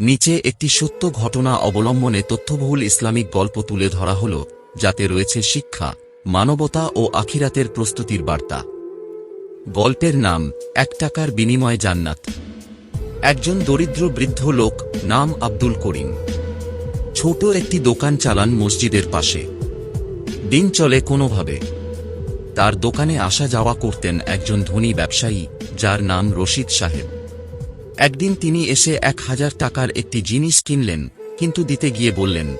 নিচে একটি সত্য ঘটনা অবলম্বনে তথ্যবহুল ইসলামিক গল্প তুলে ধরা হল, যাতে রয়েছে শিক্ষা, মানবতা ও আখিরাতের প্রস্তুতির বার্তা। গল্পের নাম, এক টাকার বিনিময় জান্নাত। একজন দরিদ্র বৃদ্ধ লোক, নাম আব্দুল করিম। ছোট একটি দোকান চালান মসজিদের পাশে। দিন চলে কোনোভাবে। তার দোকানে আসা যাওয়া করতেন একজন ধনী ব্যবসায়ী, যার নাম রশিদ সাহেব। একদিন তিনি এসে এক হাজার টাকার একটি জিনিস কিনলেন, কিন্তু দিতে গিয়ে বললেন,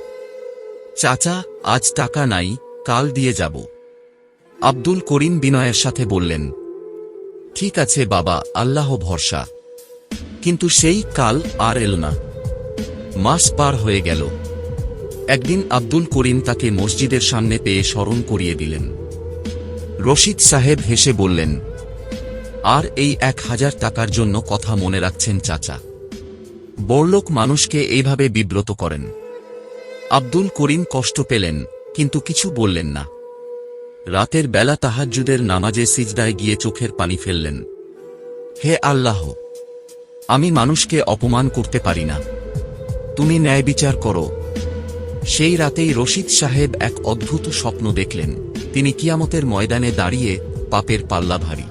চাচা, আজ টাকা নাই, কাল দিয়ে যাব। আব্দুল করিম বিনয়ের সাথে বললেন, ঠিক আছে বাবা, আল্লাহ ভরসা। কিন্তু সেই কাল আর এল না। মাস পার হয়ে গেল। একদিন আব্দুল করিম তাকে মসজিদের সামনে পেয়ে স্মরণ করিয়ে দিলেন। রশিদ সাহেব হেসে বললেন আর এই এক হাজার টাকার জন্য কথা মনে রাখছেন চাচা। বড়লোক মানুষকে এইভাবে বিব্রত করেন। আব্দুল করিম কষ্ট পেলেন, কিন্তু কিছু বললেন না। রাতের বেলা তাহাজ্জুদের নামাজে সিজদায় গিয়ে চোখের পানি ফেললেন। হে আল্লাহ, আমি মানুষকে অপমান করতে পারি না। তুমি ন্যায় বিচার করো। সেই রাতেই রশিদ সাহেব এক অদ্ভুত স্বপ্ন দেখলেন। তিনি কিয়ামতের ময়দানে দাঁড়িয়ে পাপের পাল্লা ভারী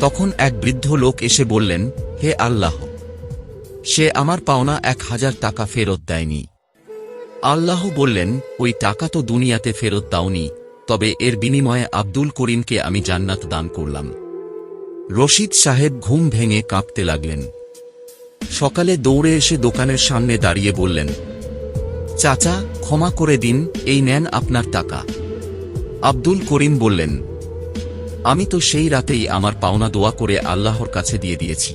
তখন এক বৃদ্ধ লোক এসে বললেন, হে আল্লাহ, সে আমার পাওনা এক হাজার টাকা ফেরত দেয়নি। আল্লাহ বললেন, ওই টাকা তো দুনিয়াতে ফেরত দাওনি, তবে এর বিনিময়ে আব্দুল করিমকে আমি জান্নাত দান করলাম। রশিদ সাহেব ঘুম ভেঙে কাঁপতে লাগলেন। সকালে দৌড়ে এসে দোকানের সামনে দাঁড়িয়ে বললেন, চাচা, ক্ষমা করে দিন, এই নেন আপনার টাকা। আব্দুল করিম বললেন আমি তো সেই রাতেই আমার পাওনা দোয়া করে আল্লাহর কাছে দিয়ে দিয়েছি।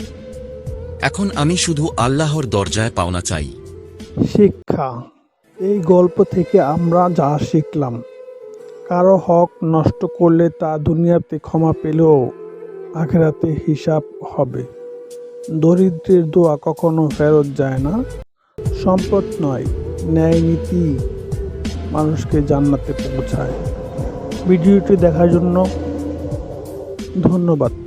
এখন আমি শুধু আল্লাহর দরজায় পাওনা চাই। শিক্ষা। এই গল্প থেকে আমরা যা শিখলাম, কারও হক নষ্ট করলে তা দুনিয়াতে ক্ষমা পেলেও আখেরাতে হিসাব হবে। দরিদ্রের দোয়া কখনো ফেরত যায় না। সম্পদ নয়, ন্যায় নীতি মানুষকে জান্নাতে পৌঁছায়। ভিডিওটি দেখার জন্য ধন্যবাদ।